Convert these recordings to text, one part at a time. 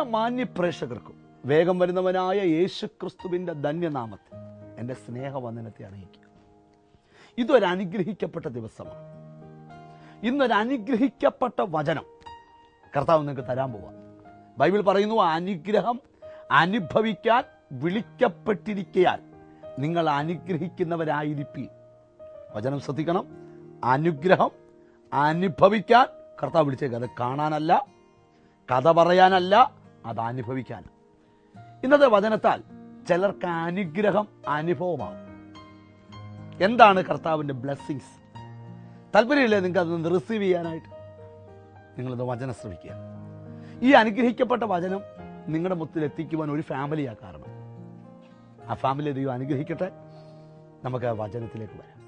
എല്ലാ മാന്യ പ്രേക്ഷകർക്കും വേഗം വരുന്നവനായ യേശു ക്രിസ്തുവിന്റെ ധന്യനാമത്തിൽ എന്റെ സ്നേഹവന്ദനത്തെ അറിയിക്കുക. ഇതൊരു അനുഗ്രഹിക്കപ്പെട്ട ദിവസമാണ്. ഇന്നൊരു അനുഗ്രഹിക്കപ്പെട്ട വചനം കർത്താവ് നിങ്ങൾക്ക് തരാൻ പോവാം. ബൈബിൾ പറയുന്നു അനുഗ്രഹം അനുഭവിക്കാൻ വിളിക്കപ്പെട്ടിരിക്കയാൽ നിങ്ങൾ അനുഗ്രഹിക്കുന്നവരായിരിക്കും വചനം ശ്രദ്ധിക്കണം. അനുഗ്രഹം അനുഭവിക്കാൻ കർത്താവ് വിളിച്ചേക്ക്. അത് കാണാനല്ല കഥ പറയാനല്ല അത് അനുഭവിക്കാൻ ഇന്നത്തെ വചനത്താൽ ചിലർക്ക് അനുഗ്രഹം അനുഭവമാകും. എന്താണ് കർത്താവിന്റെ ബ്ലെസ്സിങ്സ്? താല്പര്യമില്ലേ നിങ്ങൾക്ക് അതൊന്ന് റിസീവ് ചെയ്യാനായിട്ട്? നിങ്ങളിത് വചനം ശ്രമിക്കുക. ഈ അനുഗ്രഹിക്കപ്പെട്ട വചനം നിങ്ങളുടെ മുത്തിൽ എത്തിക്കുവാൻ ഒരു ഫാമിലിയാ കാരണം ആ ഫാമിലി ദൈവം അനുഗ്രഹിക്കട്ടെ. നമുക്ക് ആ വചനത്തിലേക്ക് വരാം.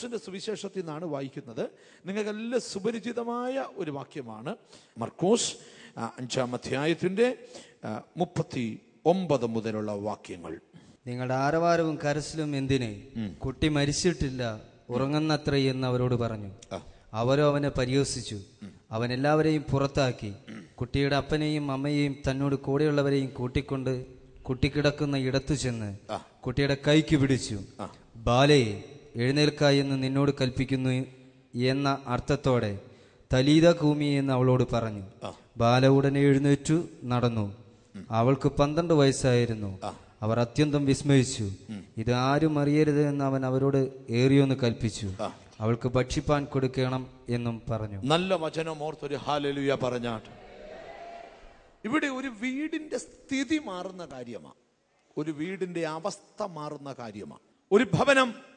മർക്കൂസിന്റെ സുവിശേഷത്തിൽ നിന്നാണ് വായിക്കുന്നത്. നിങ്ങൾക്കെല്ലാം സുപരിചിതമായ ഒരു വാക്യമാണ്. മർക്കൂസ് അഞ്ചാം അധ്യായത്തിന്റെ ആ, മുപ്പത്തി ഒമ്പത് മുതലുള്ള വാക്യങ്ങൾ. നിങ്ങളുടെ ആരവാരവും കരസിലും എന്തിനെ? കുട്ടി മരിച്ചിട്ടില്ല ഉറങ്ങുന്നത്ര എന്ന് അവരോട് പറഞ്ഞു. അവരോ അവനെ പരിഹസിച്ചു. അവൻ എല്ലാവരെയും പുറത്താക്കി. കുട്ടിയുടെ അപ്പനെയും അമ്മയെയും തന്നോട് കൂടെയുള്ളവരെയും കൂട്ടിക്കൊണ്ട് കുട്ടി കിടക്കുന്ന ഇടത്തു ചെന്ന് കുട്ടിയുടെ കൈക്ക് പിടിച്ചു. ബാലയെ എഴുന്നേൽക്ക എന്ന് നിന്നോട് കൽപ്പിക്കുന്നു എന്ന അർത്ഥത്തോടെ തലീത കൂമി എന്ന് അവളോട് പറഞ്ഞു. ബാല ഉടനെ എഴുന്നേറ്റു നടന്നു. അവൾക്ക് പന്ത്രണ്ട് വയസ്സായിരുന്നു. അവർ അത്യന്തം വിസ്മയിച്ചു. ഇത് ആരും അറിയരുത് എന്ന് അവൻ അവരോട് ഏറിയൊന്ന് കൽപ്പിച്ചു. അവൾക്ക് ഭക്ഷിപ്പാൻ കൊടുക്കണം എന്നും പറഞ്ഞു. നല്ല വചനം ഓർത്തൊരു ഹാലലുയ പറഞ്ഞാട്ട്. ഇവിടെ ഒരു വീടിന്റെ സ്ഥിതി മാറുന്ന കാര്യമാണ് ഒരു വീടിന്റെ അവസ്ഥ മാറുന്ന കാര്യമാണ് ഒരു ഭവനം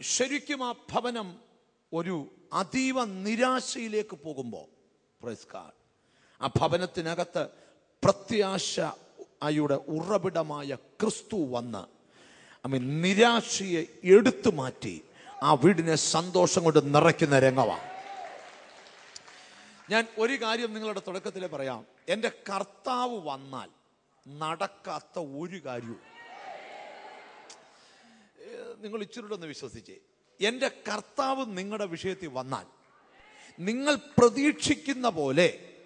ശരിക്കും ആ ഭവനം ഒരു അതീവ നിരാശയിലേക്ക് പോകുമ്പോൾ പ്രസ്കാർ ആ ഭവനത്തിനകത്ത് പ്രത്യാശ പ്രത്യാശയുടെ ഉറവിടമായ ക്രിസ്തു വന്ന് അമ്മ നിരാശയെ എടുത്തു മാറ്റി ആ വീടിനെ സന്തോഷം കൊണ്ട് നിറയ്ക്കുന്ന രംഗമാണ് ഞാൻ ഒരു കാര്യം നിങ്ങളുടെ തുടക്കത്തിൽ പറയാം. എന്റെ കർത്താവ് വന്നാൽ നടക്കാത്ത ഒരു കാര്യവും നിങ്ങൾ ഇച്ചിരി ഒന്ന് വിശ്വസിച്ചേ. എന്റെ കർത്താവ് നിങ്ങളുടെ വിഷയത്തിൽ വന്നാൽ നിങ്ങൾ പ്രതീക്ഷിക്കുന്ന പോലെ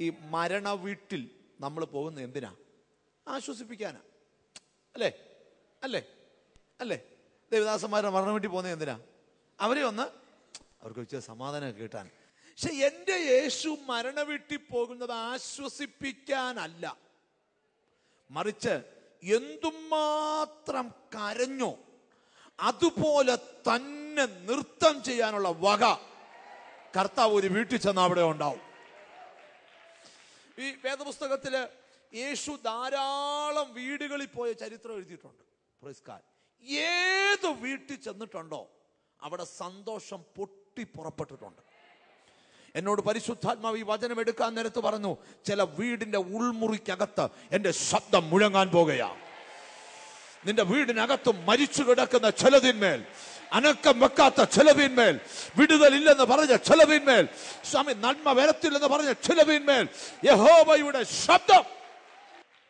ഈ മരണ വീട്ടിൽ നമ്മൾ പോകുന്ന എന്തിനാ? ആശ്വസിപ്പിക്കാനാ. അല്ലേ? അല്ലേ? അല്ലേ? ദേവദാസന്മാരുടെ മരണ വീട്ടിൽ പോകുന്നത് എന്തിനാ? അവരെ ഒന്ന് അവർക്ക് വെച്ച സമാധാനം കേട്ടാൻ. പക്ഷെ എന്റെ യേശു മരണ വീട്ടിൽ പോകുന്നത് ആശ്വസിപ്പിക്കാനല്ല. മറിച്ച് എന്തുമാത്രം കരഞ്ഞോ അതുപോലെ തന്നെ നൃത്തം ചെയ്യാനുള്ള വക കർത്താവ് ഒരു വീട്ടിൽ ചെന്ന് അവിടെ ഉണ്ടാവും. ഈ വേദപുസ്തകത്തിൽ യേശു ധാരാളം വീടുകളിൽ പോയ ചരിത്രം എഴുതിയിട്ടുണ്ട്. പുരസ്കാർ. ഏത് വീട്ടിൽ ചെന്നിട്ടുണ്ടോ അവിടെ സന്തോഷം പൊട്ടി പുറപ്പെട്ടിട്ടുണ്ട്. എന്നോട് പരിശുദ്ധാത്മാവ് ഈ വചനം എടുക്കാൻ നേരത്ത് പറഞ്ഞു ചില വീടിന്റെ ഉൾമുറിക്കകത്ത് എന്റെ ശബ്ദം മുഴങ്ങാൻ പോകുകയാ നിന്റെ വീടിനകത്ത് മരിച്ചു കിടക്കുന്ന ചിലതിന്മേൽ അനക്കം വെക്കാത്ത ചിലവിന്മേൽ വിടുതലില്ലെന്ന് പറഞ്ഞ ചിലവിന്മേൽ സ്വാമി നന്മ വരത്തില്ലെന്ന് പറഞ്ഞ ചിലവിന്മേൽ യഹോബയുടെ ശബ്ദം.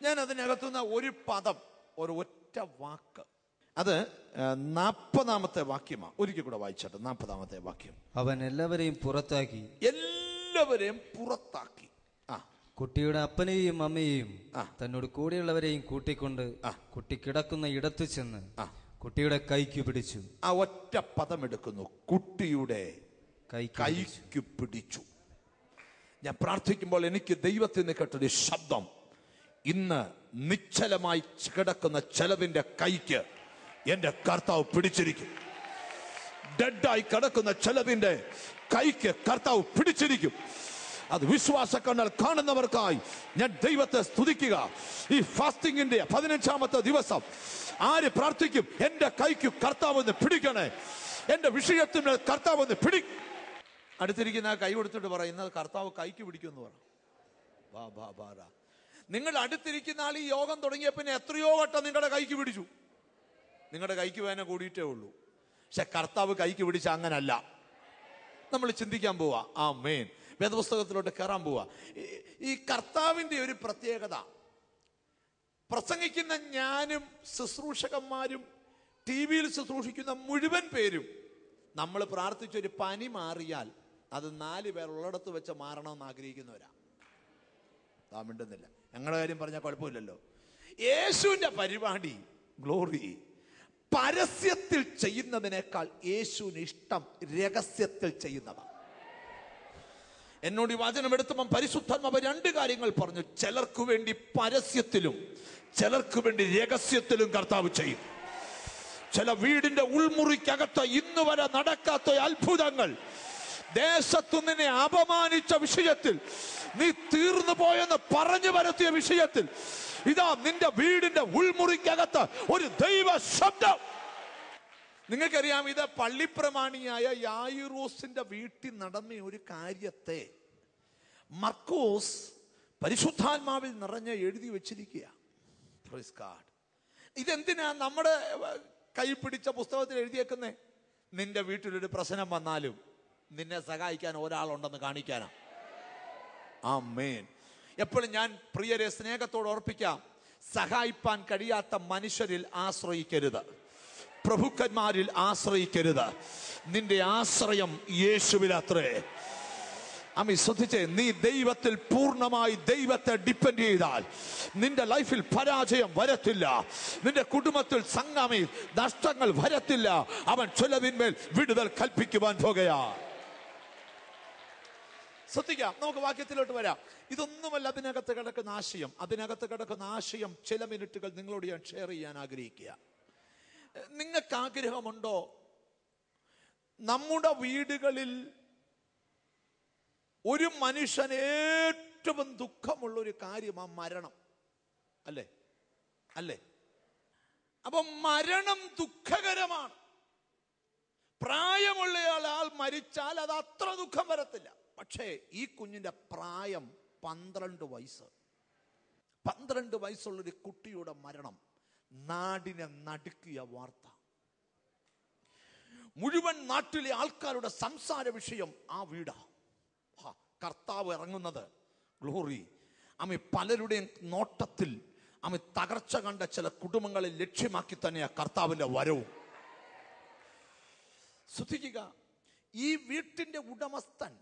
ഞാൻ അതിനകത്തുനിന്ന് ഒരു പദം ഒരു ഒറ്റ വാക്ക്. അത് നാൽപ്പതാമത്തെ വാക്യമാണ്. ഒരിക്കൽ കൂടെ വായിച്ചോട്ടെ നാൽപ്പതാമത്തെ വാക്യം. അവൻ എല്ലാവരെയും പുറത്താക്കി. എല്ലാവരെയും പുറത്താക്കി. കുട്ടിയുടെ അപ്പനെയും അമ്മയെയും തന്നോട് കൂടെയുള്ളവരെയും കൂട്ടിക്കൊണ്ട് കുട്ടി കിടക്കുന്ന ഇടത്തു ചെന്ന് കുട്ടിയുടെ കൈക്ക് പിടിച്ചു. ആ ഒറ്റ പദം എടുക്കുന്നു കുട്ടിയുടെ കൈക്ക് പിടിച്ചു. ഞാൻ പ്രാർത്ഥിക്കുമ്പോൾ എനിക്ക് ദൈവത്തിൽ നിന്ന് കേട്ടൊരു ശബ്ദം. ഇന്ന് നിശ്ചലമായി കിടക്കുന്ന ചെലവിന്റെ കൈക്ക് എന്റെ കർത്താവ് പിടിച്ചിരിക്കും. ഡെഡായി കിടക്കുന്ന ചെലവിന്റെ കൈക്ക് കർത്താവ് പിടിച്ചിരിക്കും. അത് വിശ്വാസ കണ്ണാൽ കാണുന്നവർക്കായി ഞാൻ ദൈവത്തെ സ്തുതിക്കുക. ഈ ഫാസ്റ്റിംഗിന്റെ പതിനഞ്ചാമത്തെ ദിവസം ആര് പ്രാർത്ഥിക്കും? എന്റെ കൈക്ക് കർത്താവ് പിടിക്കണേ. എന്റെ വിഷയത്തിന് കർത്താവ് പിടി അടുത്തിരിക്കുന്ന കൈ കൊടുത്തിട്ട് പറയുന്നത് കർത്താവ് കൈക്ക് പിടിക്കുമെന്ന് പറ. നിങ്ങൾ അടുത്തിരിക്കുന്ന ആൾ ഈ യോഗം തുടങ്ങിയ പിന്നെ എത്രയോ വട്ടം നിങ്ങളുടെ കൈക്ക് പിടിച്ചു. നിങ്ങളുടെ കൈക്ക് വേന കൂടിയിട്ടേ ഉള്ളൂ. പക്ഷെ കർത്താവ് കൈക്ക് പിടിച്ച അങ്ങനല്ല. നമ്മൾ ചിന്തിക്കാൻ പോവാ. ആ മെയിൻ വേദപുസ്തകത്തിലോട്ട് കയറാൻ പോവാ. ഈ- കർത്താവിന്റെ ഒരു പ്രത്യേകത. പ്രസംഗിക്കുന്ന ഞാനും ശുശ്രൂഷകന്മാരും ടി വിയിൽ ശുശ്രൂഷിക്കുന്ന മുഴുവൻ പേരും നമ്മൾ പ്രാർത്ഥിച്ചൊരു പനി മാറിയാൽ അത് നാല് പേർ ഉള്ളിടത്ത് വെച്ച് മാറണമെന്ന് ആഗ്രഹിക്കുന്നവരാ. താ മിണ്ടുന്നില്ല. ഞങ്ങളുടെ കാര്യം പറഞ്ഞാൽ കുഴപ്പമില്ലല്ലോ. യേശുവിന്റെ പരിപാടി ഗ്ലോറി പരസ്യത്തിൽ ചെയ്യുന്നതിനേക്കാൾ യേശുവിന് ഇഷ്ടം രഹസ്യത്തിൽ ചെയ്യുന്നതാണ് എന്നോട് ഈ വചനം എടുത്തപ്പം പരിശുദ്ധാത്മാവ് രണ്ട് കാര്യങ്ങൾ പറഞ്ഞു. ചിലർക്ക് വേണ്ടി പരസ്യത്തിലും ചിലർക്ക് വേണ്ടി രഹസ്യത്തിലും കർത്താവ് ചെയ്യും. ചില വീടിന്റെ ഉൾമുറിക്കകത്ത് ഇന്ന് വരെ നടക്കാത്ത അത്ഭുതങ്ങൾ ദേശത്തു നിന്നെ അപമാനിച്ച വിഷയത്തിൽ നീ തീർന്നു പോയെന്ന് പറഞ്ഞു വരുത്തിയ വിഷയത്തിൽ ഇതാ നിന്റെ വീടിന്റെ ഉൾമുറിക്കകത്ത് ഒരു ദൈവ ശബ്ദം നിങ്ങൾക്കറിയാം ഇത് പള്ളിപ്രമാണിയായ യായുറോസിന്റെ വീട്ടിൽ നടന്ന ഒരു കാര്യത്തെ മർക്കോസ് പരിശുദ്ധാത്മാവിൽ നിറഞ്ഞ് എഴുതി വെച്ചിരിക്കുക. ഇതെന്തിനാ നമ്മുടെ കൈ പിടിച്ച പുസ്തകത്തിൽ എഴുതിയേക്കുന്നേ? നിന്റെ വീട്ടിലൊരു പ്രശ്നം വന്നാലും നിന്നെ സഹായിക്കാൻ ഒരാളുണ്ടെന്ന് കാണിക്കാനാ. ആ മേൻ എപ്പോഴും ഞാൻ പ്രിയരെ സ്നേഹത്തോട് ഓർപ്പിക്കാം സഹായിപ്പാൻ കഴിയാത്ത മനുഷ്യരിൽ ആശ്രയിക്കരുത്. പ്രഭുക്കന്മാരിൽ ആശ്രയിക്കരുത്. നിന്റെ ആശ്രയം യേശുവിലത്രേ. അമ്മി ശ്രദ്ധിച്ചേ നീ ദൈവത്തിൽ പൂർണമായി ദൈവത്തെ ഡിപ്പെൻഡ് ചെയ്താൽ നിന്റെ ലൈഫിൽ പരാജയം വരത്തില്ല. നിന്റെ കുടുംബത്തിൽ സംഗമി നഷ്ടങ്ങൾ വരത്തില്ല. അവൻ ചൊലവിന്മേൽ വിടുതൽ കൽപ്പിക്കുവാൻ പോകുകയാ ശ്രദ്ധിക്കാം നമുക്ക് വാക്യത്തിലോട്ട് വരാം. ഇതൊന്നുമല്ല അതിനകത്ത് കിടക്കുന്ന ആശയം. അതിനകത്ത് കിടക്കുന്ന ആശയം ചില മിനിറ്റുകൾ നിങ്ങളോട് ഞാൻ ഷെയർ ചെയ്യാൻ ആഗ്രഹിക്കുക നിങ്ങൾക്ക് ആഗ്രഹമുണ്ടോ നമ്മുടെ വീടുകളിൽ ഒരു മനുഷ്യൻ ഏറ്റവും ദുഃഖമുള്ള ഒരു ആ മരണം. അല്ലേ? അല്ലേ? അപ്പൊ മരണം ദുഃഖകരമാണ്. പ്രായമുള്ളയാൾ ആൾ മരിച്ചാൽ അത് അത്ര ദുഃഖം വരത്തില്ല. പക്ഷേ ഈ കുഞ്ഞിന്റെ പ്രായം പന്ത്രണ്ട് വയസ്സ്. പന്ത്രണ്ട് വയസ്സുള്ളൊരു കുട്ടിയുടെ മരണം നാടിനെ നടുക്കിയ വാർത്ത. മുഴുവൻ നാട്ടിലെ ആൾക്കാരുടെ സംസാര വിഷയം ആ വീടാ. കർത്താവ് ഇറങ്ങുന്നത്. ഗ്ലോറി. അമ്മ പലരുടെയും നോട്ടത്തിൽ അമ്മ തകർച്ച കണ്ട ചില കുടുംബങ്ങളെ ലക്ഷ്യമാക്കി തന്നെയാണ് കർത്താവിന്റെ വരവും. ശ്രദ്ധിക്കുക ഈ വീട്ടിന്റെ ഉടമസ്ഥൻ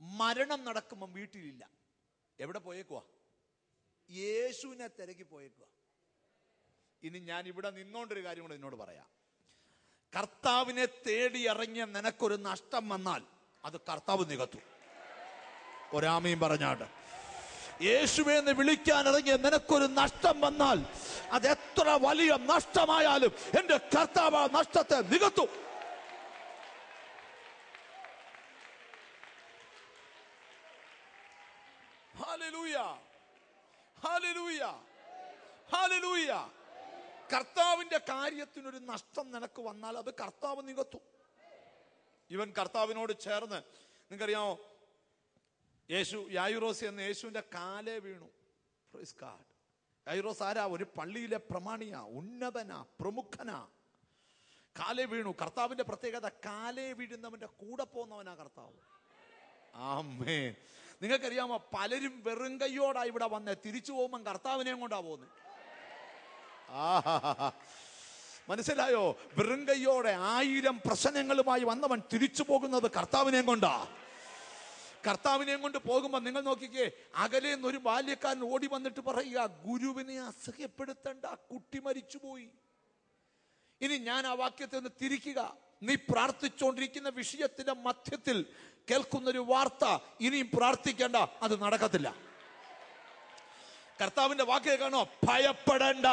മരണം നടക്കുമ്പം വീട്ടിലില്ല. എവിടെ പോയേക്കുവാ? യേശുവിനെ തിരക്കി പോയേക്കുക ഇനി ഞാൻ ഇവിടെ നിന്നോണ്ടൊരു കാര്യം കൂടെ നിന്നോട് പറയാം. കർത്താവിനെ തേടി ഇറങ്ങിയ നിനക്കൊരു നഷ്ടം വന്നാൽ അത് കർത്താവ് നികത്തും. ഒരാമയും പറഞ്ഞാട്ട് യേശുവെ എന്ന് വിളിക്കാൻ ഇറങ്ങിയ നിനക്കൊരു നഷ്ടം വന്നാൽ അത് എത്ര വലിയ നഷ്ടമായാലും എന്റെ കർത്താവ് ആ നഷ്ടത്തെ നികത്തും. ഹാലിലൂയ. ഹാലിലൂയ. ഹല്ലേലൂയ കർത്താവിന്റെ കാര്യത്തിനൊരു നഷ്ടം നിനക്ക് വന്നാൽ അത് കർത്താവ് നികത്തും. ഇവൻ കർത്താവിനോട് ചേർന്ന് നിങ്ങൾക്കറിയാമോ? യേശു യായുറോസ് എന്ന യേശുവിന്റെ കാലേ വീണു. പ്രൈസ്. യായുറോസ് ആരാ? ഒരു പള്ളിയിലെ പ്രമാണിയാ ഉന്നതനാ പ്രമുഖനാ. കാലേ വീണു. കർത്താവിന്റെ പ്രത്യേകത കാലേ വീഴുന്നവന്റെ കൂടെ പോകുന്നവനാ കർത്താവ്. ആമേ നിങ്ങൾക്കറിയാമോ? പലരും വെറും കൈയോടാ ഇവിടെ വന്നേ. തിരിച്ചു പോകുമ്പോൾ കർത്താവിനെയും കൊണ്ടാ പോകുന്നത്. മനസ്സിലായോ? വെറുങ്കയ്യോടെ ആയിരം പ്രശ്നങ്ങളുമായി വന്നവൻ തിരിച്ചു പോകുന്നത് കർത്താവിനെയും കൊണ്ടാ. കർത്താവിനെയും കൊണ്ട് പോകുമ്പോൾ നിങ്ങൾ നോക്കിക്കേ അകലെ ഒരു ബാല്യക്കാരൻ ഓടി വന്നിട്ട് പറയുക ഗുരുവിനെ അസഹ്യപ്പെടുത്തേണ്ട ആ കുട്ടി മരിച്ചുപോയി. ഇനി ഞാൻ ആ വാക്യത്തെ ഒന്ന് തിരിക്കുക. നീ പ്രാർത്ഥിച്ചുകൊണ്ടിരിക്കുന്ന വിഷയത്തിന്റെ മധ്യത്തിൽ കേൾക്കുന്ന ഒരു വാർത്ത ഇനിയും പ്രാർത്ഥിക്കേണ്ട അത് നടക്കത്തില്ല. കർത്താവിന്റെ വാക്യ കാണോ ഭയപ്പെടേണ്ട.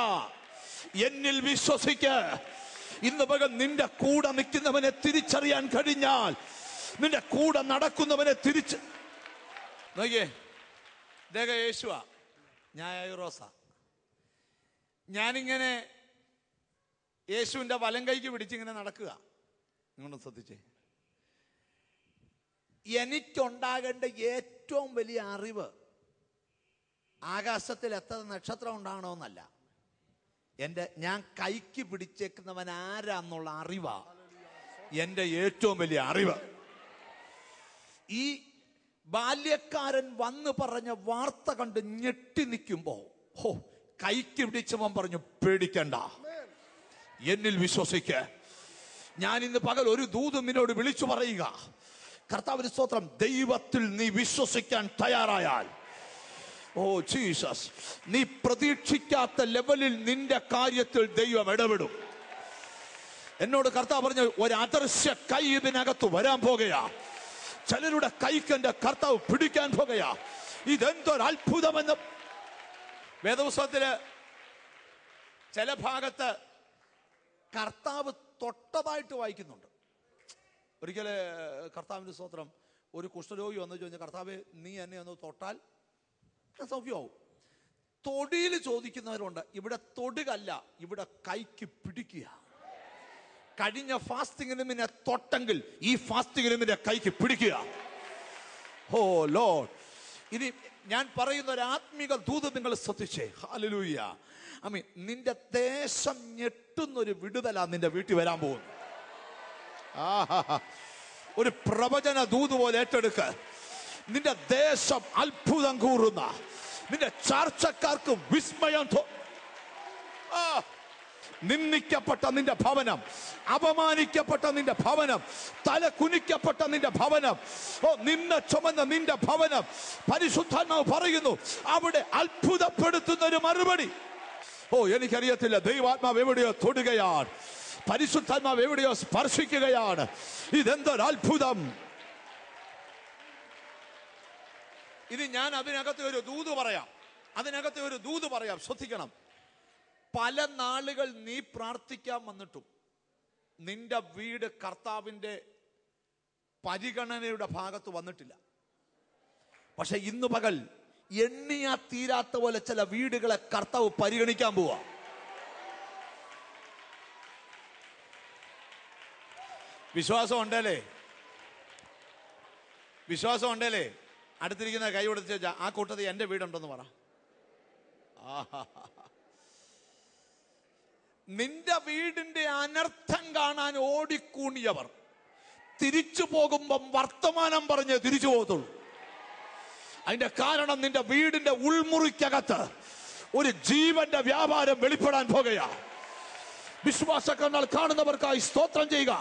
എന്നിൽ വിശ്വസിക്ക്. ഇന്ന് പകൽ നിന്റെ കൂടെ നിൽക്കുന്നവനെ തിരിച്ചറിയാൻ കഴിഞ്ഞാൽ നിന്റെ കൂടെ നടക്കുന്നവനെ തിരിച്ച് നോക്കിയേ ദേഹ യേശുവ ഞാൻ റോസ. ഞാനിങ്ങനെ യേശുവിന്റെ വലം കൈക്ക് പിടിച്ചിങ്ങനെ നടക്കുക. നിങ്ങളൊന്ന് ശ്രദ്ധിച്ചേ. എനിക്കുണ്ടാകേണ്ട ഏറ്റവും വലിയ അറിവ് ആകാശത്തിൽ എത്ര നക്ഷത്രം ഉണ്ടാകണമെന്നല്ല എന്റെ ഞാൻ കൈക്ക് പിടിച്ചേക്കുന്നവൻ ആരാന്നുള്ള അറിവാ. എന്റെ ഏറ്റവും വലിയ അറിവ്. ഈ ബാല്യക്കാരൻ വന്ന് പറഞ്ഞ വാർത്ത കണ്ട് ഞെട്ടി നിൽക്കുമ്പോ ഹോ കൈക്ക് പിടിച്ചവൻ പറഞ്ഞു പേടിക്കണ്ട. എന്നിൽ വിശ്വസിക്ക. ഞാൻ ഇന്ന് പകൽ ഒരു ദൂതും നിന്നോട് വിളിച്ചു പറയുക. കർത്താവിന് സ്തോത്രം ദൈവത്തിൽ നീ വിശ്വസിക്കാൻ തയ്യാറായാൽ ഓ ജീസസ്. നീ പ്രതീക്ഷിക്കാത്ത ലെവലിൽ നിന്റെ കാര്യത്തിൽ ദൈവം ഇടപെടും. എന്നോട് കർത്താവ് പറഞ്ഞു ഒരു അദർശ്യ കൈ ഇതിനകത്ത് വരാൻ പോകയാ ചിലരുടെ കൈക്ക് എന്റെ കർത്താവ് പിടിക്കാൻ പോകയാ ഇതെന്തൊരു അത്ഭുതമെന്ന് വേദപുസ്തകത്തിൽ ചില ഭാഗത്ത് കർത്താവ് തൊട്ടതായിട്ട് വായിക്കുന്നുണ്ട്. ഒരിക്കൽ കർത്താവിന്റെ സ്തോത്രം ഒരു കുഷ്ഠരോഗി വന്നു ചോദിച്ചാൽ കർത്താവ് നീ എന്നെ ഒന്ന് തൊട്ടാൽ സൗഖ്യമാവും തൊടിയിൽ ചോദിക്കുന്നവരുണ്ട് ഇവിടെ തൊടുകല്ല ഇവിടെ കൈക്ക് പിടിക്കുക. കഴിഞ്ഞ ഫാസ്റ്റിങ്ങിന് നിന്നെ തൊട്ടെങ്കിൽ ഈ ഫാസ്റ്റിങ്ങിന് നിന്റെ കൈക്ക് പിടിക്കുക. ഹോ ലോഡ് ഇനി ഞാൻ പറയുന്ന ഒരു ആത്മീക ദൂത് നിങ്ങൾ ശ്രദ്ധിച്ചേ. ഹാലലൂയ അമ്മി നിന്റെ ദേശം ഞെട്ടുന്നൊരു വിടുതല നിന്റെ വീട്ടിൽ വരാൻ പോകുന്നു. ഒരു പ്രവചന ദൂത് പോലെ ഏറ്റെടുക്ക. നിന്റെ ദേശം അത്ഭുതം കൂറുന്ന നിന്റെ ചാർച്ചക്കാർക്ക് വിസ്മയം നിന്ദിക്കപ്പെട്ട നിന്റെ ഭവനം അപമാനിക്കപ്പെട്ട നിന്റെ ഭവനം തല കുനിക്കപ്പെട്ട നിന്റെ ഭവനം ഓ നിന്നെ ചുമന്ന നിന്റെ ഭവനം. പരിശുദ്ധാത്മാവ് പറയുന്നു അവിടെ അത്ഭുതപ്പെടുത്തുന്ന ഒരു മറുപടി. ഓ എനിക്കറിയത്തില്ല ദൈവാത്മാവ് എവിടെയോ തൊടുകയാണ്. പരിശുദ്ധാത്മാവ് എവിടെയോ സ്പർശിക്കുകയാണ്. ഇതെന്തൊരു അത്ഭുതം ഇത് ഞാൻ അതിനകത്ത് ഒരു ദൂത് പറയാം. അതിനകത്ത് ഒരു ദൂത് പറയാം. ശ്രദ്ധിക്കണം. പല നാളുകൾ നീ പ്രാർത്ഥിക്കാൻ വന്നിട്ടും നിന്റെ വീട് കർത്താവിന്റെ പരിഗണനയുടെ ഭാഗത്ത് വന്നിട്ടില്ല. പക്ഷെ ഇന്ന് പകൽ എണ്ണിയാ തീരാത്ത പോലെ ചില വീടുകളെ കർത്താവ് പരിഗണിക്കാൻ പോവാ. വിശ്വാസം ഉണ്ടല്ലേ വിശ്വാസം ഉണ്ടല്ലേ അടുത്തിരിക്കുന്ന കൈ കൊടുത്ത് ചോദിച്ചാൽ ആ കൂട്ടത്തിൽ എന്റെ വീടുണ്ടെന്ന് പറ. നിന്റെ വീടിന്റെ അനർത്ഥം കാണാൻ ഓടിക്കൂണിയവർ. തിരിച്ചു പോകുമ്പം വർത്തമാനം പറഞ്ഞ് തിരിച്ചു പോകത്തുള്ളൂ. അതിന്റെ കാരണം നിന്റെ വീടിന്റെ ഉൾമുറിക്കകത്ത് ഒരു ജീവന്റെ വ്യാപാരം വെളിപ്പെടാൻ പോകുക വിശ്വാസ കണ്ണാൽ കാണുന്നവർക്കായി സ്തോത്രം ചെയ്യുക.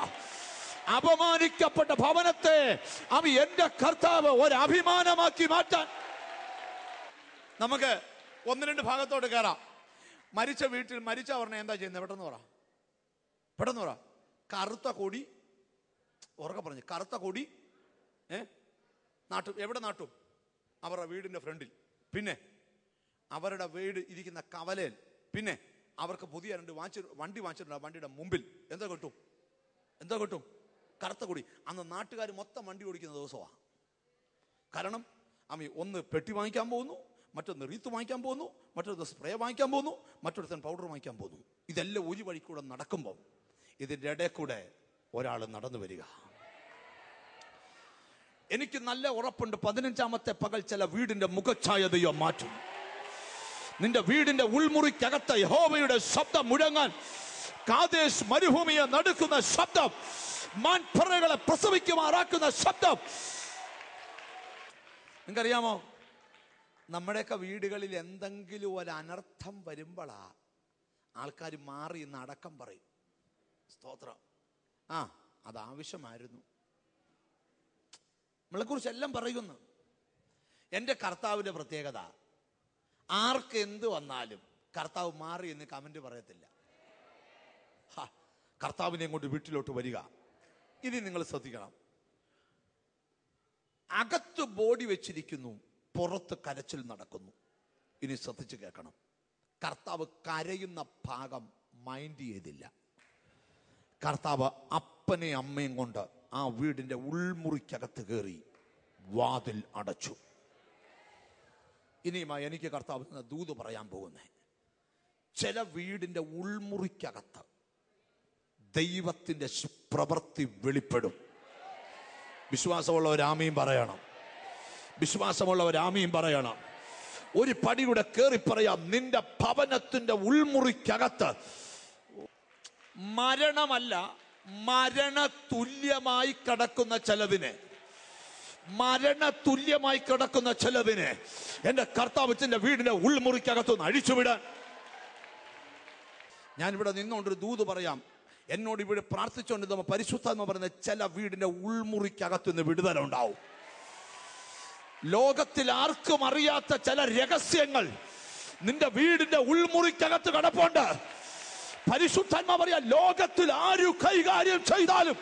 അപമാനിക്കപ്പെട്ട ഭവനത്തെ അവ എന്റെ കർത്താവ് ഒരു അഭിമാനമാക്കി മാറ്റാൻ. നമുക്ക് ഒന്ന് രണ്ട് ഭാഗത്തോട്ട് കയറാം. മരിച്ച വീട്ടിൽ മരിച്ച പറഞ്ഞ എന്താ ചെയ്യുന്നത്? പെട്ടെന്ന് പറ. പെട്ടെന്ന് പറ. കറുത്ത കൊടി. ഉറക്കെ പറഞ്ഞു. കറുത്ത കൊടി. ഏ? നാട്ടും. എവിടെ നാട്ടും? അവരുടെ വീടിന്റെ ഫ്രണ്ടിൽ. പിന്നെ അവരുടെ വീട് ഇരിക്കുന്ന കവലയിൽ. പിന്നെ അവർക്ക് പുതിയ രണ്ട് വാങ്ങിച്ചു വണ്ടി വാങ്ങിച്ചിട്ടുണ്ട് വണ്ടിയുടെ മുമ്പിൽ. എന്താ കിട്ടും? എന്താ കിട്ടും? കറുത്ത കൊടി. അന്ന് നാട്ടുകാർ മൊത്തം വണ്ടി ഓടിക്കുന്ന ദിവസമാണ് കാരണം അമ്മ ഒന്ന് പെട്ടി വാങ്ങിക്കാൻ പോകുന്നു മറ്റൊന്ന് റീത്ത് വാങ്ങിക്കാൻ പോകുന്നു മറ്റൊന്ന് സ്പ്രേ വാങ്ങിക്കാൻ പോകുന്നു മറ്റൊരുത്തൻ പൗഡർ വാങ്ങിക്കാൻ പോകുന്നു. ഇതെല്ലാം ഒരു വഴി കൂടെ നടക്കുമ്പോൾ ഇതിന്റെ ഇടയിൽ കൂടെ ഒരാൾ നടന്നു വരിക. എനിക്ക് നല്ല ഉറപ്പുണ്ട് പതിനഞ്ചാമത്തെ പകൽ ചില വീടിന്റെ മുഖച്ഛായ ദൈവം മാറ്റും. നിന്റെ വീടിന്റെ ഉൾമുറിക്കകത്ത് യഹോവയുടെ ശബ്ദം മുഴങ്ങാൻ കാതേശ് മരുഭൂമിയെ നടക്കുന്ന ശബ്ദം മാൻപറകളെ പ്രസവിക്കുമാറാക്കുന്ന ശബ്ദം. നിങ്ങൾക്കറിയാമോ? നമ്മുടെയൊക്കെ വീടുകളിൽ എന്തെങ്കിലും ഒരു അനർത്ഥം വരുമ്പോഴാ ആൾക്കാർ മാറി ഇന്ന് അടക്കം പറയും. സ്തോത്രം. ആ അതാവശ്യമായിരുന്നു. നമ്മളെക്കുറിച്ച് എല്ലാം പറയുന്നു. എന്റെ കർത്താവിന്റെ പ്രത്യേകത ആർക്ക് എന്ത് വന്നാലും കർത്താവ് മാറി എന്ന് കമന്റ് പറയത്തില്ല. കർത്താവിനെ കൊണ്ട് വീട്ടിലോട്ട് വരിക. ഇനി നിങ്ങൾ ശ്രദ്ധിക്കണം. അകത്ത് ബോഡി വെച്ചിരിക്കുന്നു പുറത്ത് കരച്ചിൽ നടക്കുന്നു. ഇനി ശ്രദ്ധിച്ച് കേൾക്കണം. കർത്താവ് കരയുന്ന ഭാഗം മൈൻഡ് ചെയ്തില്ല. കർത്താവ് അപ്പനെ അമ്മയും കൊണ്ട് ആ വീടിന്റെ ഉൾമുറിക്കകത്ത് കയറി വാതിൽ അടച്ചു. ഇനിയുമാ എനിക്ക് കർത്താവ് ദൂത് പറയാൻ പോകുന്നേ. ചില വീടിന്റെ ഉൾമുറിക്കകത്ത് ദൈവത്തിന്റെ ശ് പ്രവൃത്തി വെളിപ്പെടും. വിശ്വാസമുള്ള ആമയും പറയണം. വിശ്വാസമുള്ള ആമയും പറയണം. ഒരു പടിയുടെ കയറി പറയാം. നിന്റെ ഭവനത്തിന്റെ ഉൾമുറിക്കകത്ത് മരണമല്ല മരണ തുല്യമായി കിടക്കുന്ന ചിലതിനെ മരണ തുല്യമായി കിടക്കുന്ന ചിലതിനെ എന്റെ കർത്താവച്ചന്റെ വീടിന്റെ ഉൾമുറിക്കകത്തുനിന്ന് അഴിച്ചുവിടാൻ. ഞാനിവിടെ നിന്നുകൊണ്ടൊരു ദൂത് പറയാം. എന്നോട് ഇവിടെ പ്രാർത്ഥിച്ചുകൊണ്ട് നമ്മൾ പരിശുദ്ധ എന്ന് പറയുന്ന ചില വീടിന്റെ ഉൾമുറിക്കകത്ത് നിന്ന് വിടുതല ഉണ്ടാവും. ലോകത്തിൽ ആർക്കും അറിയാത്ത ചില രഹസ്യങ്ങൾ നിന്റെ വീടിന്റെ ഉൾമുറിക്കകത്ത് കിടപ്പുണ്ട്. പരിശുദ്ധന്മാർ പറയാ ലോകത്തിൽ ആരു കൈകാര്യം ചെയ്താലും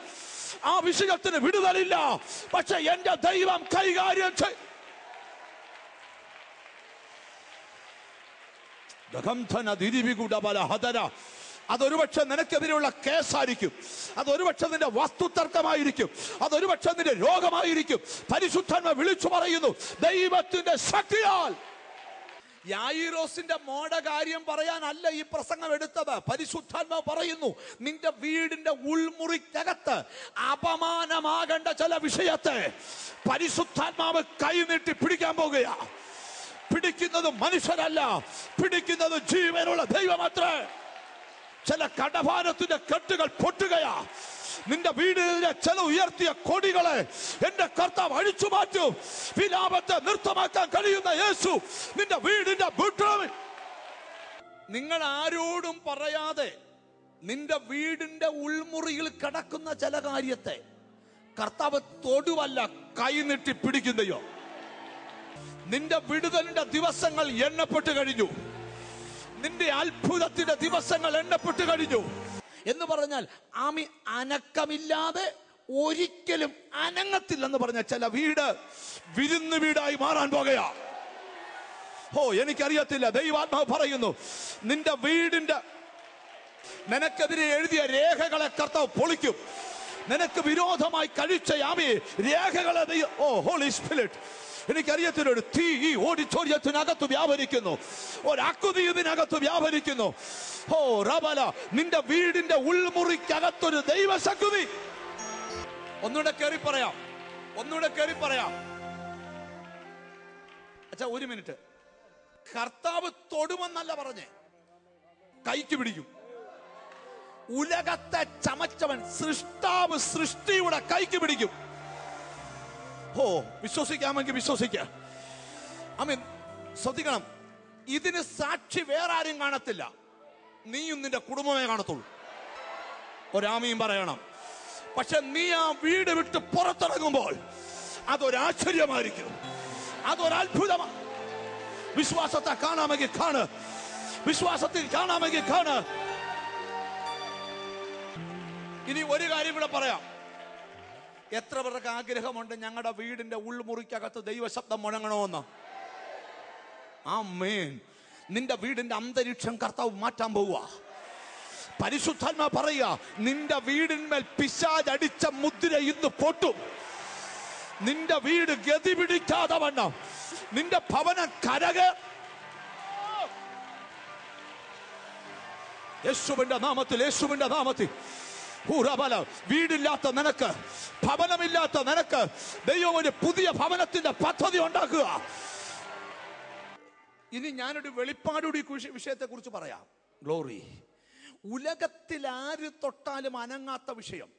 ആ വിഷയത്തിന് വിടുതലില്ല. പക്ഷെ എന്റെ ദൈവം കൈകാര്യം ചെയ് ഹതര അതൊരുപക്ഷെ നിനക്കെതിരെയുള്ള കേസായിരിക്കും. അതൊരുപക്ഷെ നിന്റെ വസ്തുതർക്കമായിരിക്കും. അതൊരുപക്ഷെ നിന്റെ രോഗമായിരിക്കും. പരിശുദ്ധന്മ വിളിച്ചു പറയുന്നു ദൈവത്തിന്റെ ശക്തിയാൽ. യായിറോസിന്റെ മോട കാര്യം പറയാനല്ല ഈ പ്രസംഗം എടുത്തത്. പരിശുദ്ധാത്മ പറയുന്നു നിന്റെ വീടിന്റെ ഉൾമുറിക്കകത്ത് അപമാനമാകേണ്ട ചില വിഷയത്തെ പരിശുദ്ധാത്മാവ് കൈനീട്ടി പിടിക്കാൻ പോകുകയാ. പിടിക്കുന്നത് മനുഷ്യരല്ല പിടിക്കുന്നത് ജീവനുള്ള ദൈവമത്രേ ചില കടഭാരത്തിന്റെ കെട്ടുകൾ പൊട്ടുകയാ. നിന്റെ വീടിലെ ചില ഉയർത്തിയ കൊടികളെ എന്റെ കർത്താവ് അഴിച്ചു മാറ്റും. വിലാപത്തെ നൃത്തമാക്കാൻ കഴിയുന്ന യേശു നിന്റെ വീടിന്റെ നിങ്ങൾ ആരോടും പറയാതെ നിന്റെ വീടിന്റെ ഉൾമുറിയിൽ കിടക്കുന്ന ചില കാര്യത്തെ കർത്താവ് തൊടുവല്ല കൈനീട്ടി പിടിക്കുന്നയോ? നിന്റെ വിടുതലിന്റെ ദിവസങ്ങൾ എണ്ണപ്പെട്ട് കഴിഞ്ഞു. നിന്റെ അത്ഭുതത്തിന്റെ ദിവസങ്ങൾ എണ്ണപ്പെട്ട് കഴിഞ്ഞു എന്ന് പറഞ്ഞാൽ ആമി അനക്കമില്ലാതെ ഒരിക്കലും അനങ്ങത്തില്ലെന്ന് പറഞ്ഞ ചില വീട് വിരുന്ന് വീടായി മാറാൻ പോകയാ ഓ എനിക്കറിയത്തില്ല. ദൈവാത്മാവ് പറയുന്നു നിന്റെ വീടിന്റെ നിനക്കെതിരെ എഴുതിയ രേഖകളെ കർത്താവ് പൊളിക്കും. നിനക്ക് വിരോധമായി കഴിച്ച ആമി രേഖകളെ ഓ ഹോളി സ്പിരിറ്റ് എനിക്കറിയത്തില്ല ഒരു തീ ഈ ഓഡിറ്റോറിയത്തിനകത്ത് വ്യാപരിക്കുന്നു. ഒരക്കുതീപിനകത്ത് വ്യാപരിക്കുന്നു. ഓ റബല നിന്റെ വീടിന്റെ ഉൾമുറിക്കകത്തൊരു ദൈവശക്തി ഒന്നുകൂടെ കയറി പറയാം. ഒന്നുകൂടെ കയറി പറയാം. അച്ഛാ ഒരു മിനിറ്റ്. കർത്താവ് തൊടുമെന്നല്ല പറഞ്ഞേ. കൈക്ക് പിടിക്കും. ഉലകത്തെ ചമച്ചവൻ സൃഷ്ടാവ് സൃഷ്ടിയുടെ കൈക്ക് പിടിക്കും. ഓ വിശ്വസിക്കാമെങ്കിൽ വിശ്വസിക്കുക അമീൻ ശ്രദ്ധിക്കണം. ഇതിന് സാക്ഷി വേറെ ആരും കാണത്തില്ല. നീയും നിന്റെ കുടുംബമേ കാണത്തുള്ളൂ. ഒരാമയും പറയണം. പക്ഷെ നീ ആ വീട് വിട്ട് പുറത്തിറങ്ങുമ്പോൾ അതൊരാശ്ചര്യമായിരിക്കും. അതൊരത്ഭുതമാണ് വിശ്വാസത്തെ കാണാമെങ്കിൽ കാണ്. വിശ്വാസത്തിൽ കാണാമെങ്കിൽ കാണ്. ഇനി ഒരു കാര്യം കൂടെ പറയാം. എത്ര പേർക്ക് ആഗ്രഹമുണ്ട് ഞങ്ങളുടെ വീടിന്റെ ഉൾമുറിക്കകത്ത് ദൈവശബ്ദം മുഴങ്ങണമെന്ന്? ആ മേൻ നിന്റെ വീടിന്റെ അന്തരീക്ഷം കർത്താവ് മാറ്റാൻ പോവുക. പരിശുദ്ധാത്മ പറയുക നിന്റെ വീടിന്മേൽ പിശാചടിച്ച മുദ്ര ഇന്ന് പൊട്ടും. നിന്റെ വീട് ഗതി പിടിക്കാതെ വണ്ണം. നിന്റെ ഭവന കരക. യേശുവിന്റെ നാമത്തിൽ യേശുവിന്റെ നാമത്തിൽ. വീടില്ലാത്ത നിനക്ക് ഭവനമില്ലാത്ത നിനക്ക് ദൈവം ഒരു പുതിയ ഭവനത്തിന്റെ പദ്ധതി ഉണ്ടാക്കുക. ഇനി ഞാനൊരു വെളിപ്പാടുകൂടി വിഷയത്തെ കുറിച്ച് പറയാം. ഗ്ലോറി ഉലകത്തിൽ ആര് തൊട്ടാലും അനങ്ങാത്ത വിഷയം.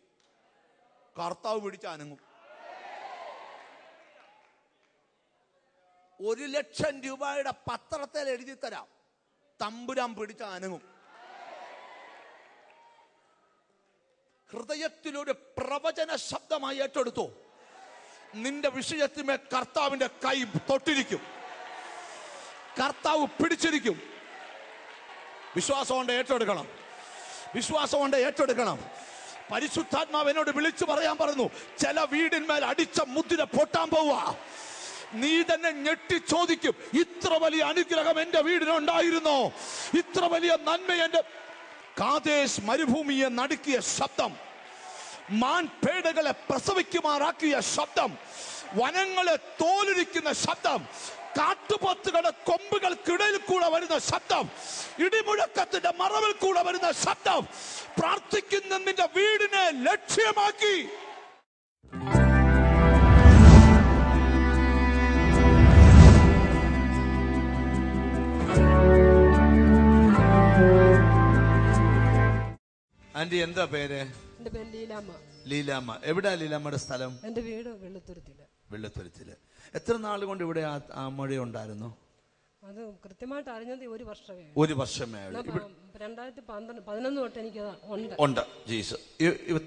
കർത്താവ് പിടിച്ച അനങ്ങും. ഒരു ലക്ഷം രൂപയുടെ പത്രത്തിൽ എഴുതി തരാം തമ്പുരാൻ പിടിച്ച അനങ്ങും. ഹൃദയത്തിലൊരു പ്രവചന ശബ്ദമായി ഏറ്റെടുത്തു. നിന്റെ വിഷയത്തിന്മേൽ കർത്താവിന്റെ കൈ തൊട്ടിരിക്കും. കർത്താവ് പിടിച്ചിരിക്കും. വിശ്വാസം കൊണ്ട് ഏറ്റെടുക്കണം. വിശ്വാസം കൊണ്ട് ഏറ്റെടുക്കണം. പരിശുദ്ധാത്മാവ് എന്നോട് വിളിച്ചു പറയാൻ പറഞ്ഞു ചില വീടിന്മേൽ അടിച്ച മുദ്ര പൊട്ടാൻ പോവുക. നീ തന്നെ ഞെട്ടി ചോദിക്കും ഇത്ര വലിയ അനുഗ്രഹം എന്റെ വീടിനുണ്ടായിരുന്നോ. ഇത്ര വലിയ നന്മ എന്റെ കാതേശ് മരുഭൂമിയെ നടുക്കിയ ശബ്ദം. മാൻപേടകളെ പ്രസവിക്കുമാറാക്കിയ ശബ്ദം വനങ്ങളെ തോലിരിക്കുന്ന ശബ്ദം കാട്ടുപോത്തുകളുടെ കൊമ്പുകൾക്കിടയിൽ കൂടെ വരുന്ന ശബ്ദം ഇടിമുഴക്കത്തിന്റെ മറവിൽ കൂടെ വരുന്ന ശബ്ദം പ്രാർത്ഥിക്കുന്ന നിന്റെ വീടിനെ ലക്ഷ്യമാക്കി. ആന്റി എന്താ പേര്? എന്റെ പേര് ലീലാമ്മ. ലീലാമ്മ. എവിടാ ലീലാമ്മയുടെ സ്ഥലം? എന്റെ വീട് വെള്ളത്തുരുത്തിൽ വെള്ളത്തുരുത്തിൽ. എത്ര നാൾ കൊണ്ട് ഇവിടെ ആ- മഴ ഉണ്ടായിരുന്നു? അത് കൃത്യമായിട്ട് അറിഞ്ഞത് ഒരു വർഷമേ ഒരു വർഷമേ രണ്ടായിരത്തി പന്ത്രണ്ട് പതിനൊന്ന് തൊട്ട് എനിക്ക് ഉണ്ട്. ഉണ്ട്. ജീസ്.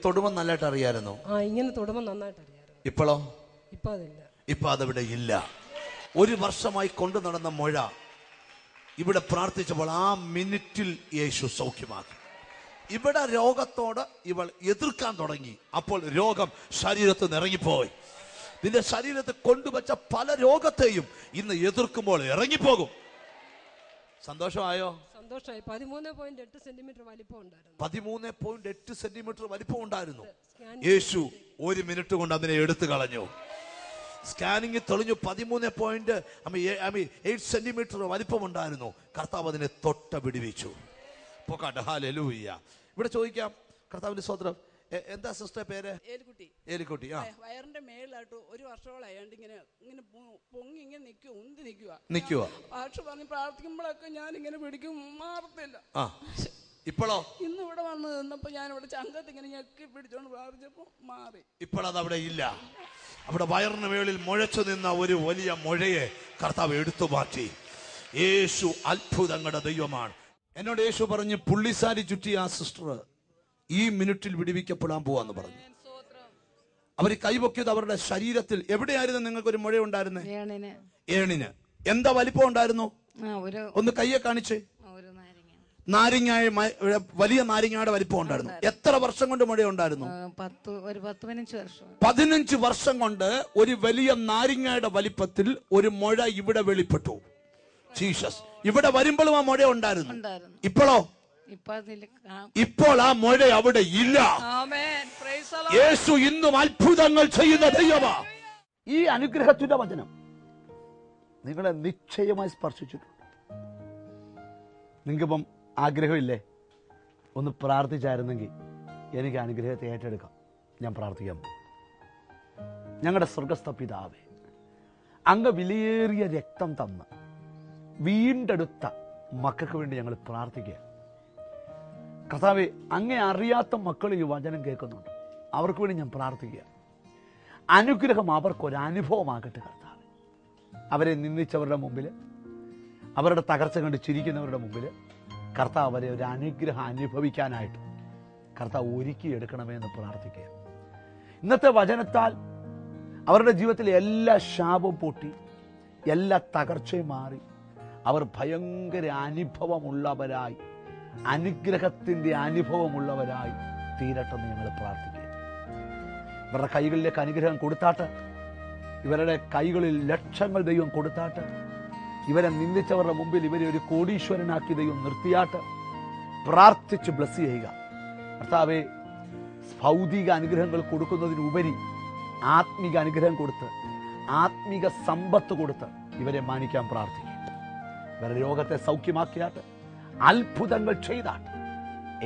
തൊടുമ്പോൾ നല്ലതായിട്ട് അറിയായിരുന്നു? ആ ഇങ്ങനെ തൊടുമ്പോൾ നന്നായിട്ട് അറിയാമായിരുന്നു ഇപ്പോഴോ? ഇപ്പൊ അതില്ല. ഇപ്പൊ അതവിടെ ഇല്ല. ഒരു വർഷമായി കൊണ്ടു നടന്ന മഴ ഇവിടെ പ്രാർത്ഥിച്ചപ്പോൾ ആ മിനിറ്റിൽ യേശു സൗഖ്യമാക്കി ഇവിടെ രോഗത്തോട് ഇവൾ എതിർക്കാൻ തുടങ്ങി. അപ്പോൾ രോഗം ശരീരത്ത് നിറങ്ങിപ്പോയി നിന്റെ ശരീരത്തിൽ കൊണ്ടുവച്ച പല രോഗത്തെയും ഇന്ന് എതിർക്കുമ്പോൾ ഇറങ്ങിപ്പോകും. സന്തോഷമായോ? സന്തോഷമായി. പതിമൂന്ന് പോയിന്റ് എട്ട് സെന്റിമീറ്റർ വലിപ്പം ഉണ്ടായിരുന്നു. പതിമൂന്ന് പോയിന്റ് എട്ട് സെന്റിമീറ്റർ വലിപ്പം ഉണ്ടായിരുന്നു. യേശു ഒരു മിനിറ്റ് കൊണ്ട് അതിനെ എടുത്തു കളഞ്ഞു. സ്കാനിങ് തെളിഞ്ഞു പതിമൂന്ന് പോയിന്റ് എയ്റ്റ് സെന്റിമീറ്റർ വലിപ്പമുണ്ടായിരുന്നു കർത്താവ് അതിനെ തൊട്ട പിടിവിച്ചു പോക്കാട്ടെ ഹാലൂയ്യ ഇവിടെ ചോദിക്കാം. കർത്താവിന്റെ സ്വത്രം എന്താ സിസ്റ്റർ പേര്? ഏലിക്കുട്ടി. ഏലിക്കുട്ടി ആ. വയറിന്റെ മേളിലായിട്ട് ഒരു വർഷങ്ങളായോണ്ട് ഇങ്ങനെ ഇങ്ങനെ പൊങ്ങി ഇങ്ങനെ നിൽക്കുക ഉന്തി നിൽക്കുക നിൽക്കുക ഭാഷ പറഞ്ഞ് പ്രാർത്ഥിക്കുമ്പോഴൊക്കെ ഞാൻ ഇങ്ങനെ പിടിക്കും മാറത്തില്ല. ആ. ഇപ്പോഴോ? ഇന്ന് ഇവിടെ വന്ന് നിന്നപ്പോ ഞാൻ ഇവിടെ ചങ്കത്ത് ഇങ്ങനെ ഞെക്കി പിടിച്ചോണ്ട് പ്രാർത്ഥിച്ചപ്പോ മാറി. ഇപ്പോഴത് അവിടെ ഇല്ല. അവിടെ വയറിന് മേളിൽ മുഴച്ചു നിന്ന ഒരു വലിയ മുഴയെ കർത്താവ് എടുത്തു മാറ്റി. യേശു അത്ഭുതങ്ങളുടെ ദൈവമാണ്. എന്നോട് യേശു പറഞ്ഞ് പുള്ളിസാരി ചുറ്റി ആ സിസ്റ്റർ ഈ മിനിറ്റിൽ വിടുവിക്കപ്പെടാൻ പോവാന്ന് പറഞ്ഞു. അവർ കൈപൊക്കിയത് അവരുടെ ശരീരത്തിൽ. എവിടെയായിരുന്നു നിങ്ങൾക്ക് ഒരു മുഴ ഉണ്ടായിരുന്നേ? ഏണിന്. എന്താ വലിപ്പം ഉണ്ടായിരുന്നു? ഒന്ന് കയ്യെ കാണിച്ചേ. ഒരു നാരങ്ങ. വലിയ നാരിങ്ങയുടെ വലിപ്പം ഉണ്ടായിരുന്നു. എത്ര വർഷം കൊണ്ട് മുഴ ഉണ്ടായിരുന്നു? പതിനഞ്ച് വർഷം കൊണ്ട് ഒരു വലിയ നാരിങ്ങയുടെ വലിപ്പത്തിൽ ഒരു മുഴ ഇവിടെ വെളിപ്പെട്ടു. ജീസസ് ഇവിടെ വരുമ്പോഴും ആ മുഴ ഉണ്ടായിരുന്നു. ഇപ്പോഴോ? ഇപ്പോൾ ആ മുഴ അവിടെ ഇല്ല. യേശു ഇന്നും അത്ഭുതങ്ങൾ ചെയ്യുന്ന ദൈവമാ. ഈ അനുഗ്രഹത്തിന്റെ വചനം നിങ്ങളെ നിശ്ചയമായി സ്പർശിച്ചിട്ടുണ്ട്. നിങ്ങൾക്കിപ്പം ആഗ്രഹമില്ലേ? ഒന്ന് പ്രാർത്ഥിച്ചായിരുന്നെങ്കിൽ എനിക്ക് അനുഗ്രഹത്തെ ഏറ്റെടുക്കാം. ഞാൻ പ്രാർത്ഥിക്കാൻ പോകും ഞങ്ങളുടെ സ്വർഗസ്ഥ പിതാവേ അങ്ങ് വിലയേറിയ രക്തം തന്ന് വീണ്ടെടുത്ത മക്കൾക്ക് വേണ്ടി ഞങ്ങൾ പ്രാർത്ഥിക്കുക. കർത്താവെ അങ്ങേ അറിയാത്ത മക്കൾ ഈ വചനം കേൾക്കുന്നുണ്ട്. അവർക്ക് വേണ്ടി ഞാൻ പ്രാർത്ഥിക്കുക. അനുഗ്രഹം അവർക്കൊരു അനുഭവമാകട്ടെ കർത്താവ്. അവരെ നിന്ദിച്ചവരുടെ മുമ്പിൽ അവരുടെ തകർച്ച കണ്ട് ചിരിക്കുന്നവരുടെ മുമ്പിൽ കർത്താവ് അവരെ ഒരു അനുഗ്രഹം അനുഭവിക്കാനായിട്ട് കർത്താവ് ഒരുക്കിയെടുക്കണമേ എന്ന് പ്രാർത്ഥിക്കുക. ഇന്നത്തെ വചനത്താൽ അവരുടെ ജീവിതത്തിലെ എല്ലാ ശാപവും പൊട്ടി എല്ലാ തകർച്ചയും മാറി അവർ ഭയങ്കര അനുഭവമുള്ളവരായി അനുഗ്രഹത്തിന്റെ അനുഭവമുള്ളവരായി തീരട്ടെന്ന് ഞങ്ങൾ പ്രാർത്ഥിക്കുക. ഇവരുടെ കൈകളിലേക്ക് അനുഗ്രഹം കൊടുത്താട്ട് ഇവരുടെ കൈകളിൽ ലക്ഷങ്ങൾ ദൈവം കൊടുത്താട്ട് ഇവരെ നിന്ദിച്ചവരുടെ മുമ്പിൽ ഇവരെ ഒരു കോടീശ്വരനാക്കി ദൈവം നിർത്തിയാട്ട് പ്രാർത്ഥിച്ച് ബ്ലസ് ചെയ്യുക. കർത്താവെ ഭൗതിക അനുഗ്രഹങ്ങൾ കൊടുക്കുന്നതിനുപരി ആത്മീക അനുഗ്രഹം കൊടുത്ത് ആത്മീക സമ്പത്ത് കൊടുത്ത് ഇവരെ മാനിക്കാൻ പ്രാർത്ഥിക്കും ഇവരുടെ രോഗത്തെ സൗഖ്യമാക്കിയാട്ട് അത്ഭുതങ്ങൾ ചെയ്താട്ട്.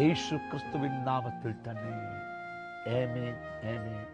യേശു ക്രിസ്തുവിൻ നാമത്തിൽ തന്നെ. Amen amen